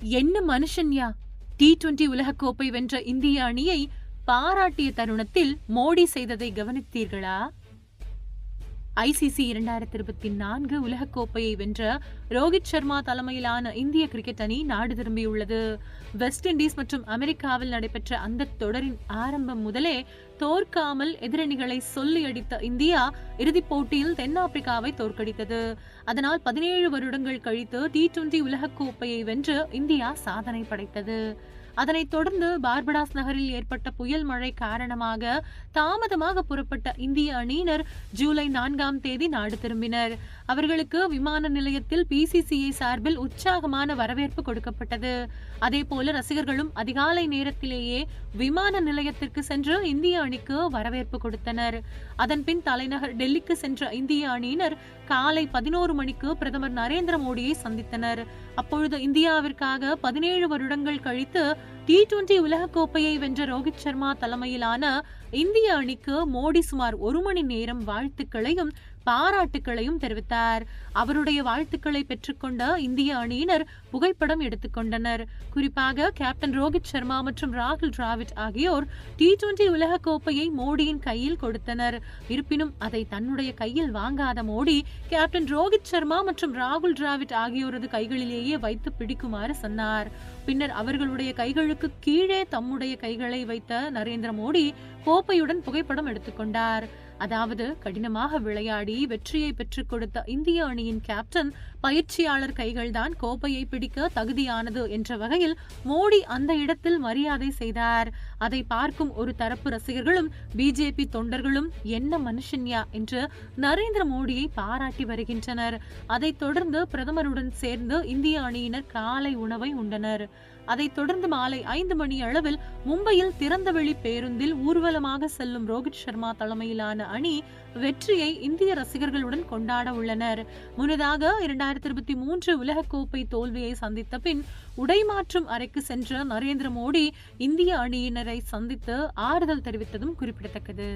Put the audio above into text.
என்ன மனுஷன்யா? T twenty உலகக்கோப்பை வென்ற இந்திய அணியை பாராட்டிய தருணத்தில் மோடி செய்ததை கவனித்தீர்களா? ஐசிசி இரண்டாயிரத்தி இருபத்தி நான்கு உலகக்கோப்பையை வென்ற ரோஹித் சர்மா தலைமையிலான இந்திய கிரிக்கெட் அணி நாடு திரும்பியுள்ளது. வெஸ்ட் இண்டீஸ் மற்றும் அமெரிக்காவில் நடைபெற்ற அந்த தொடரின் ஆரம்பம் முதலே தோற்காமல் எதிரணிகளை சொல்லி அடித்த இந்தியா இறுதிப் போட்டியில் தென்னாப்பிரிக்காவை தோற்கடித்தது. அதனால் பதினேழு வருடங்கள் கழித்து டி டுவெண்டி உலகக்கோப்பையை வென்று இந்தியா சாதனை படைத்தது. அதனைத் தொடர்ந்து பார்படாஸ் நகரில் ஏற்பட்ட புயல் மழை காரணமாக தாமதமாக புறப்பட்ட இந்திய அணியினர் ஜூலை நான்காம் தேதி நாடு திரும்பினர். அவர்களுக்கு விமான நிலையத்தில் பிசிசிஐ சார்பில் உற்சாகமான வரவேற்பு கொடுக்கப்பட்டது. அதே போல ரசிகர்களும் அதிகாலை நேரத்திலேயே விமான நிலையத்திற்கு சென்று இந்திய அணிக்கு வரவேற்பு கொடுத்தனர். அதன்பின் தலைநகர் டெல்லிக்கு சென்ற இந்திய அணியினர் காலை பதினோரு மணிக்கு பிரதமர் நரேந்திர மோடியை சந்தித்தனர். அப்பொழுது இந்தியாவிற்காக பதினேழு வருடங்கள் கழித்து டி டுவெண்டி உலகக்கோப்பையை வென்ற ரோஹித் சர்மா தலைமையிலான இந்திய அணிக்கு மோடி சுமார் ஒரு மணி நேரம் வாழ்த்துக்களையும் பாராட்டுக்களையும் தெரிவித்தார். அவருடைய வாழ்த்துக்களை பெற்றுக்கொண்ட இந்திய அணியினர் புகைப்படம் எடுத்துக்கொண்டனர் குறிப்பாக கேப்டன் ரோஹித் சர்மா மற்றும் ராகுல் டிராவிட் ஆகியோர் டி டுவெண்டி உலக கோப்பையை மோடியின் கையில் கொடுத்தனர். இருப்பினும் அதை தன்னுடைய கையில் வாங்காத மோடி கேப்டன் ரோஹித் சர்மா மற்றும் ராகுல் டிராவிட் ஆகியோரது கைகளிலேயே வைத்து பிடிக்குமாறு சொன்னார். பின்னர் அவர்களுடைய கைகளுக்கு கீழே தம்முடைய கைகளை வைத்த நரேந்திர மோடி கோப்பையுடன் புகைப்படம் எடுத்துக்கொண்டார் அதாவது கடினமாக விளையாடி வெற்றியை பெற்றுக் கொடுத்த இந்திய அணியின் கேப்டன் பயிற்சியாளர் கைகள்தான் கோப்பையை பிடிக்க தகுதியானது என்ற வகையில் மோடி அந்த இடத்தில் மரியாதை செய்தார். அதை பார்க்கும் ஒரு தரப்பு ரசிகர்களும் பிஜேபி தொண்டர்களும் என்ன மனுஷன்யா? என்று நரேந்திர மோடியை பாராட்டி வருகின்றனர். அதைத் தொடர்ந்து பிரதமருடன் சேர்ந்து இந்திய அணியினர் காலை உணவை உண்டனர். அதைத் தொடர்ந்து மாலை ஐந்து மணி அளவில் மும்பையில் திறந்தவெளி பேருந்தில் ஊர்வலமாக செல்லும் ரோஹித் சர்மா தலைமையிலான அணி வெற்றியை இந்திய ரசிகர்களுடன் கொண்டாட உள்ளனர். முன்னதாக இரண்டாயிரத்தி இருபத்தி மூன்று உலகக்கோப்பை தோல்வியை சந்தித்த பின் உடைமாற்றும் அறைக்கு சென்ற நரேந்திர மோடி இந்திய அணியினரை சந்தித்து ஆறுதல் தெரிவித்ததும் குறிப்பிடத்தக்கது.